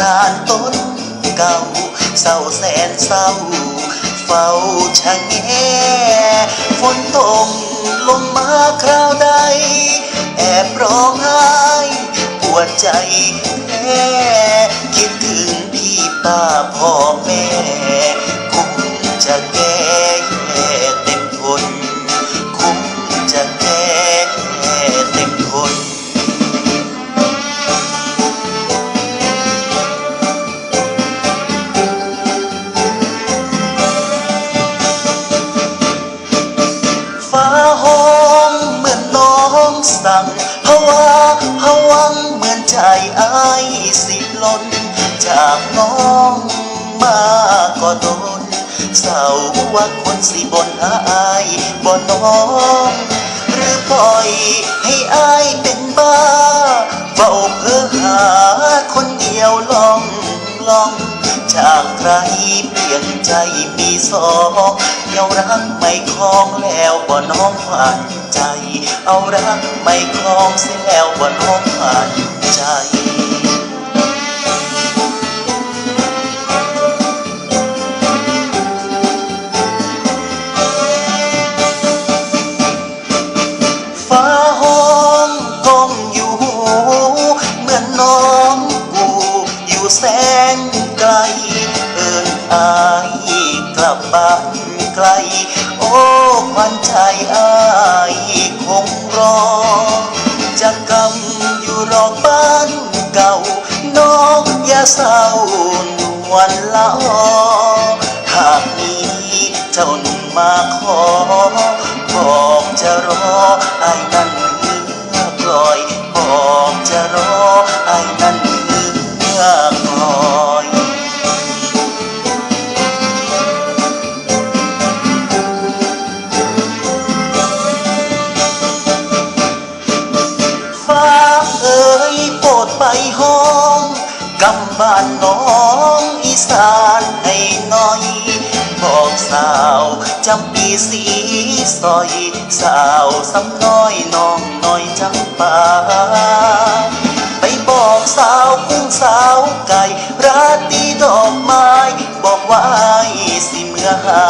จานต้นเก่าเศร้าแสนเศร้าเฝ้าชะแงฝนตกลงมาคราวใด แอบร้องไห้ปวดใจแท้คิดถึงพี่ป้าพ่อแม่ ใจอายสิล้น จากน้องมาก็โดนเศร้าว่าคนสิบนหาอายบ่น้องหรือปล่อยให้อายเป็นบ้าเฝ้าเพื่อหาคนเดียวลองลอง จากใครเปลี่ยนใจมีสองเอารักไม่คลองแล้วบ่น้องผ่านใจ เอารักไม่คลองเสียแล้วบ่น้องผ่าน ใจฟ้าห้องกองอยู่เหมือนน้องกูอยู่แสนไกล เอินอายกลับบ้านไกล โอ้ควันใจอายคงรอ จะกรรมอยู่รอกบ้านเก่า น้องอย่าเศร้านวลละอหากมีเจ้าหนุ่มมาขอขอ บ้านน้องอีสานให้น่อย บอกสาวจำปีสีซอย สาวสำน้อยน้องน้อยจำปาไปบอกสาวกุ้งสาวไก่ราตีดอกไม้ บอกว่าอายสิเมื่อหา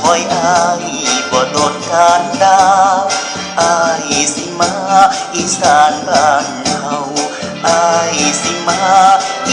คอยอายบ่โดนการดาอายสิมาอีสานบ้านเฮาอายสิมา